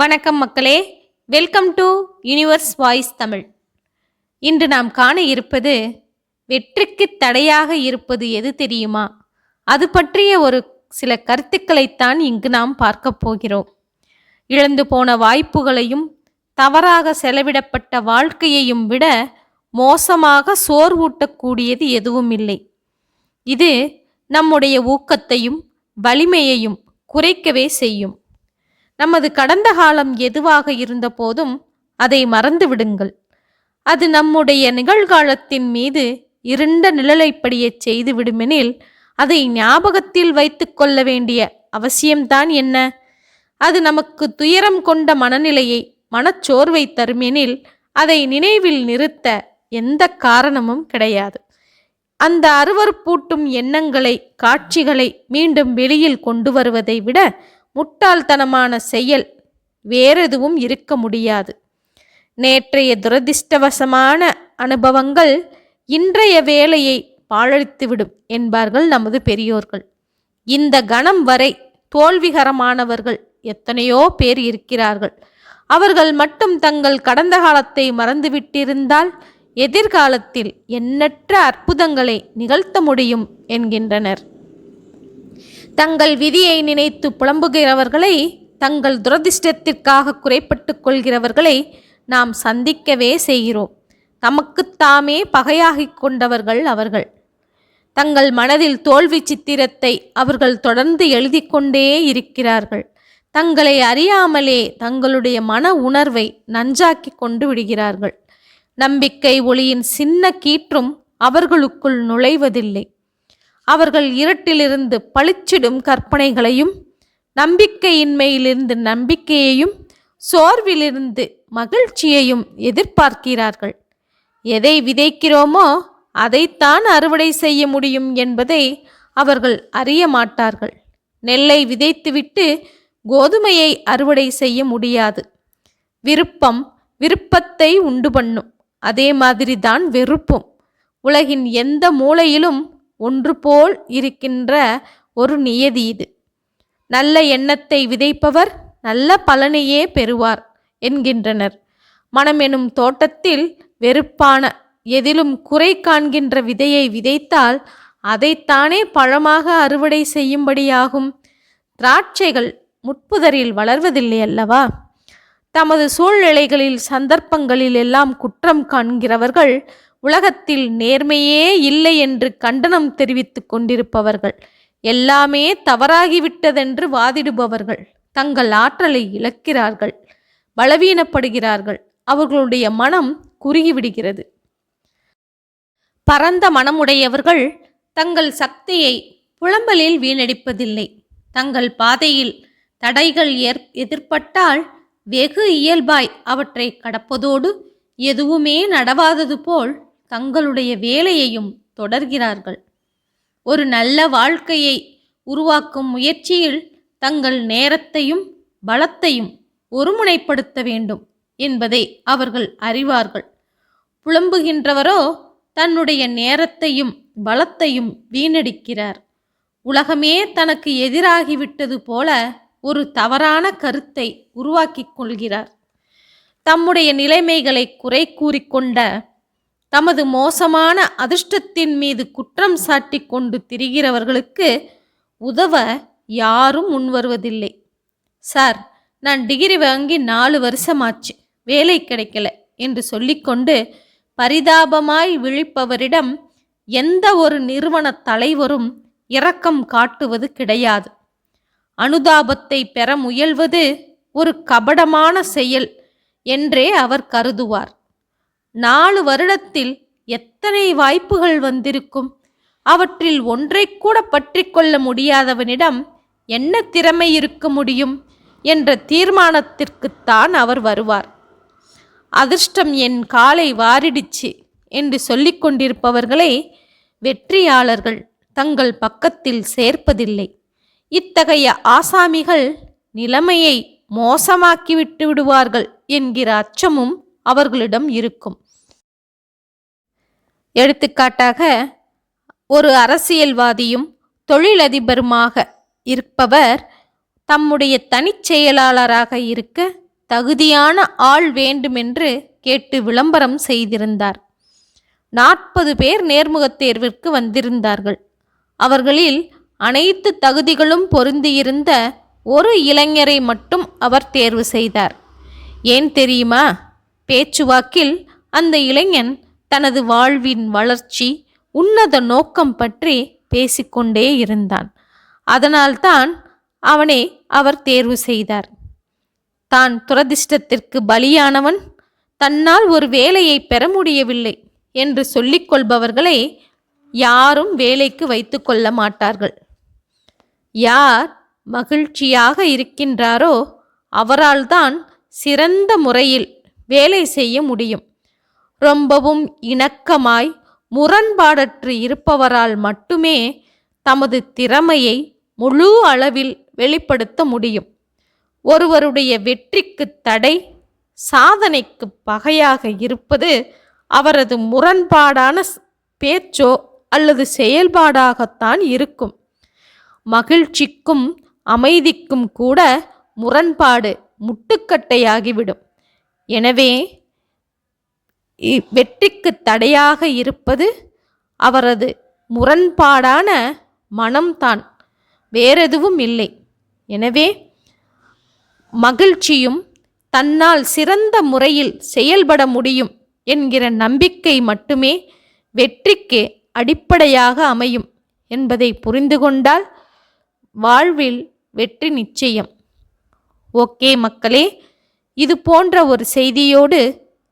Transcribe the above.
வணக்கம் மக்களே. Welcome to universe voice Tamil இன்று நாம் காண இருப்பது வெற்றிக்கு தடையாக இருப்பது எது தெரியுமா? அது பற்றிய ஒரு சில கருத்துக்களைத்தான் இங்கு நாம் பார்க்க போகிறோம். இழந்து போன வாய்ப்புகளையும் தவறாக செலவிடப்பட்ட வாழ்க்கையையும் விட மோசமாக சோர்வூட்டக்கூடியது எதுவும் இல்லை. இது நம்முடைய ஊக்கத்தையும் வலிமையையும் குறைக்கவே செய்யும். நமது கடந்த காலம் எதுவாக இருந்தபோதும் அதை மறந்து விடுங்கள். அது நம்முடைய நிகழ்காலத்தின் மீது இருண்ட நிழலைப்படியச் செய்து விடுமெனில் அதை ஞாபகத்தில் வைத்து கொள்ள வேண்டிய அவசியம்தான் என்ன? அது நமக்கு துயரம் கொண்ட மனநிலையை மனச்சோர்வை தருமெனில் அதை நினைவில் நிறுத்த எந்த காரணமும் கிடையாது. அந்த அருவருப்பூட்டும் எண்ணங்களை காட்சிகளை மீண்டும் வெளியில் கொண்டு வருவதை விட முட்டாள்தனமான செயல். வேறெதுவும் இருக்க முடியாது. நேற்றைய துரதிர்ஷ்டவசமான அனுபவங்கள் இன்றைய வேலையை பாழடித்துவிடும் என்பார்கள் நமது பெரியோர்கள். இந்த கணம் வரை தோல்விகரமானவர்கள் எத்தனையோ பேர் இருக்கிறார்கள். அவர்கள் மட்டும் தங்கள் கடந்த காலத்தை மறந்துவிட்டிருந்தால் எதிர்காலத்தில் எண்ணற்ற அற்புதங்களை நிகழ்த்த முடியும் என்கின்றனர். தங்கள் விதியை நினைத்து புலம்புகிறவர்களை தங்கள் துரதிர்ஷ்டத்திற்காக குறைப்பட்டு கொள்கிறவர்களை நாம் சந்திக்கவே செய்கிறோம். தமக்குத்தாமே பகையாகிக் கொண்டவர்கள் அவர்கள். தங்கள் மனதில் தோல்வி சித்திரத்தை அவர்கள் தொடர்ந்து எழுதி கொண்டே இருக்கிறார்கள். தங்களை அறியாமலே தங்களுடைய மன உணர்வை நஞ்சாக்கி கொண்டு விடுகிறார்கள். நம்பிக்கை ஒளியின் சின்ன கீற்றும் அவர்களுக்குள் நுழைவதில்லை. அவர்கள் இருட்டிலிருந்து பளிச்சிடும் கற்பனைகளையும் நம்பிக்கையின்மையிலிருந்து நம்பிக்கையையும் சோர்விலிருந்து மகிழ்ச்சியையும் எதிர்பார்க்கிறார்கள். எதை விதைக்கிறோமோ அதைத்தான் அறுவடை செய்ய முடியும் என்பதை அவர்கள் அறிய மாட்டார்கள். நெல்லை விதைத்துவிட்டு கோதுமையை அறுவடை செய்ய முடியாது. விருப்பம் விருப்பத்தை உண்டு பண்ணும். அதே மாதிரி தான் வெறுப்பும். உலகின் எந்த மூலையிலும் ஒன்று போல் இருக்கின்ற ஒரு நியதி இது. நல்ல எண்ணத்தை விதைப்பவர் நல்ல பலனையே பெறுவார் என்கின்றனர். மனம் எனும் தோட்டத்தில் வெறுப்பான எதிலும் குறை காண்கின்ற விதையை விதைத்தால் அதைத்தானே பழமாக அறுவடை செய்யும்படியாகும். திராட்சைகள் முட்புதரில் வளர்வதில்லை அல்லவா? தமது சூழ்நிலைகளில் சந்தர்ப்பங்களில் எல்லாம் குற்றம் காண்கிறவர்கள் உலகத்தில் நேர்மையே இல்லை என்று கண்டனம் தெரிவித்துக் கொண்டிருப்பவர்கள். எல்லாமே தவறாகிவிட்டதென்று வாதிடுபவர்கள். தங்கள் ஆற்றலை இழக்கிறார்கள். பலவீனப்படுகிறார்கள். அவர்களுடைய மனம் குறுகிவிடுகிறது. பரந்த மனமுடையவர்கள் தங்கள் சக்தியை புலம்பலில் வீணடிப்பதில்லை. தங்கள் பாதையில் தடைகள் ஏற் எதிர்பட்டால் வெகு இயல்பாய் அவற்றை கடப்பதோடு எதுவுமே நடவாதது போல் தங்களுடைய வேலையையும் தொடர்கிறார்கள். ஒரு நல்ல வாழ்க்கையை உருவாக்கும் முயற்சியில் தங்கள் நேரத்தையும் பலத்தையும் ஒருமுனைப்படுத்த வேண்டும் என்பதை அவர்கள் அறிவார்கள். புலம்புகின்றவரோ தன்னுடைய நேரத்தையும் பலத்தையும் வீணடிக்கிறார். உலகமே தனக்கு எதிராகிவிட்டது போல ஒரு தவறான கருத்தை உருவாக்கிக் கொள்கிறார். தம்முடைய நிலைமைகளை குறை கூறிக்கொண்ட தமது மோசமான அதிர்ஷ்டத்தின் மீது குற்றம் சாட்டி கொண்டு திரிகிறவர்களுக்கு உதவ யாரும் முன்வருவதில்லை. சார் நான் டிகிரி வாங்கி நாலு வருஷமாச்சு வேலை கிடைக்கல என்று சொல்லிக்கொண்டு பரிதாபமாய் விழிப்பவரிடம் எந்த ஒரு நிறுவன தலைவரும் இரக்கம் காட்டுவது கிடையாது. அனுதாபத்தை பெற முயல்வது ஒரு கபடமான செயல் என்றே அவர் கருதுவார். நாலு வருடத்தில் எத்தனை வாய்ப்புகள் வந்திருக்கும்? அவற்றில் ஒன்றை கூட பற்றி கொள்ள முடியாதவனிடம் என்ன திறமை இருக்க முடியும் என்ற தீர்மானத்திற்குத்தான் அவர் வருவார். அதிர்ஷ்டம் என் காலை வாரிடிச்சு என்று சொல்லிக் கொண்டிருப்பவர்களை வெற்றியாளர்கள் தங்கள் பக்கத்தில் சேர்ப்பதில்லை. இத்தகைய ஆசாமிகள் நிலைமையை மோசமாக்கிவிட்டு விடுவார்கள் என்கிற அச்சமும் அவர்களிடம் இருக்கும். எடுத்துக்காட்டாக ஒரு அரசியல்வாதியும் தொழிலதிபருமாக இருப்பவர் தம்முடைய தனிச் செயலாளராக இருக்க தகுதியான ஆள் வேண்டுமென்று கேட்டு விளம்பரம் செய்திருந்தார். நாற்பது பேர் நேர்முகத் தேர்விற்கு வந்திருந்தார்கள். அவர்களில் அனைத்து தகுதிகளும் பொருந்தியிருந்த ஒரு இளைஞரை மட்டும் அவர் தேர்வு செய்தார். ஏன் தெரியுமா? பேச்சுவாக்கில் அந்த இளைஞன் தனது வாழ்வின் வளர்ச்சி உன்னத நோக்கம் பற்றி பேசிக்கொண்டே இருந்தான். அதனால்தான் அவனை அவர் தேர்வு செய்தார். தான் துரதிர்ஷ்டத்திற்கு பலியானவன் தன்னால் ஒரு வேலையை பெற முடியவில்லை என்று சொல்லிக்கொள்பவர்களை யாரும் வேலைக்கு வைத்து கொள்ள மாட்டார்கள். யார் மகிழ்ச்சியாக இருக்கின்றாரோ அவரால் தான் சிறந்த முறையில் வேலை செய்ய முடியும். ரொம்பவும் இணக்கமாய் முரண்பாடற்று இருப்பவரால் மட்டுமே தமது திறமையை முழு அளவில் வெளிப்படுத்த முடியும். ஒருவருடைய வெற்றிக்கு தடை சாதனைக்கு பகையாக இருப்பது அவரது முரண்பாடான பேச்சோ அல்லது செயல்பாடாகத்தான் இருக்கும். மகிழ்ச்சிக்கும் அமைதிக்கும் கூட முரண்பாடு முட்டுக்கட்டையாகிவிடும். எனவே வெற்றிக்கு தடையாக இருப்பது அவரது முரண்பாடான மனம்தான். வேறெதுவும் இல்லை. எனவே மகிழ்ச்சியும் தன்னால் சிறந்த முறையில் செயல்பட முடியும் என்கிற நம்பிக்கை மட்டுமே வெற்றிக்கு அடிப்படையாக அமையும் என்பதை புரிந்து கொண்டால் வாழ்வில் வெற்றி நிச்சயம். ஓகே மக்களே இது போன்ற ஒரு செய்தியோடு